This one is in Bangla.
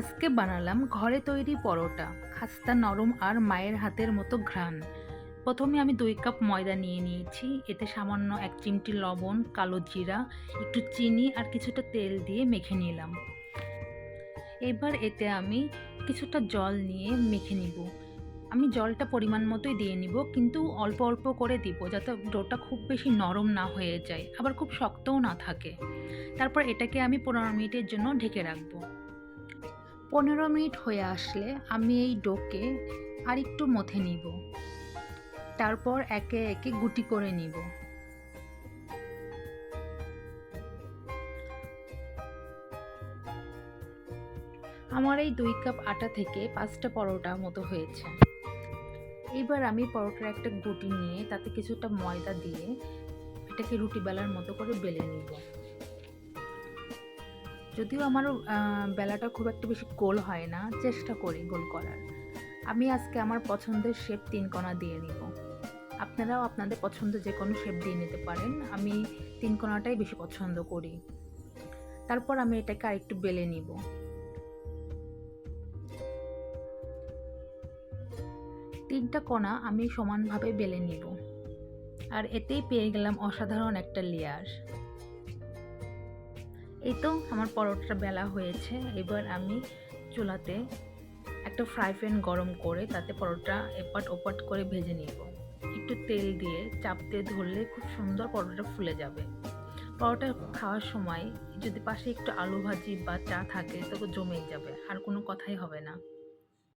আজকে বানালাম ঘরে তৈরি পরোটা, খাস্তা নরম আর মায়ের হাতের মতো ঘ্রাণ। প্রথমে আমি দুই কাপ ময়দা নিয়ে নিয়েছি, এতে সামান্য এক চিমটি লবণ, কালো জিরা, একটু চিনি আর কিছুটা তেল দিয়ে মেখে নিলাম। এবার এতে আমি কিছুটা জল নিয়ে মেখে নিব। আমি জলটা পরিমাণ মতোই দিয়ে নিব, কিন্তু অল্প অল্প করে দিব যাতে ডোটা খুব বেশি নরম না হয়ে যায়, আবার খুব শক্তও না থাকে। তারপর এটাকে আমি পনেরো মিনিটের জন্য ঢেকে রাখব। পনেরো মিনিট হয়ে আসলে আমি এই ডোকে আর একটু মথে নিব। তারপর একে একে গুটি করে নিব। আমার এই দুই কাপ আটা থেকে পাঁচটা পরোটা মতো হয়েছে। এবার আমি পরোটার একটা গুটি নিয়ে তাতে কিছুটা ময়দা দিয়ে এটাকে রুটি বেলার মতো করে বেলে নিব। যদিও আমার বেলাটা খুব একটা বেশি গোল হয় না, চেষ্টা করি গোল করার। আমি আজকে আমার পছন্দের শেপ তিন কোণা দিয়ে নিব। আপনারাও আপনাদের পছন্দ যে কোনো শেপ দিয়ে নিতে পারেন। আমি তিন কোণাটাই বেশি পছন্দ করি। তারপর আমি এটাকে আরেকটু বেলে নিব। তিনটা কোণা আমি সমানভাবে বেলে নিব। আর এতেই পেয়ে গেলাম অসাধারণ একটা লেয়ার। এই তো আমার পরোটাটা বেলা হয়েছে। এবার আমি চুলাতে একটা ফ্রাই প্যান গরম করে তাতে পরোটা এপাট ওপাট করে ভেজে নিব। একটু তেল দিয়ে চাপতে ধরলে খুব সুন্দর পরোটা ফুলে যাবে। পরোটা খাওয়ার সময় যদি পাশে একটু আলু ভাজি বা চা থাকে তবে জমে যাবে, আর কোনো কথাই হবে না।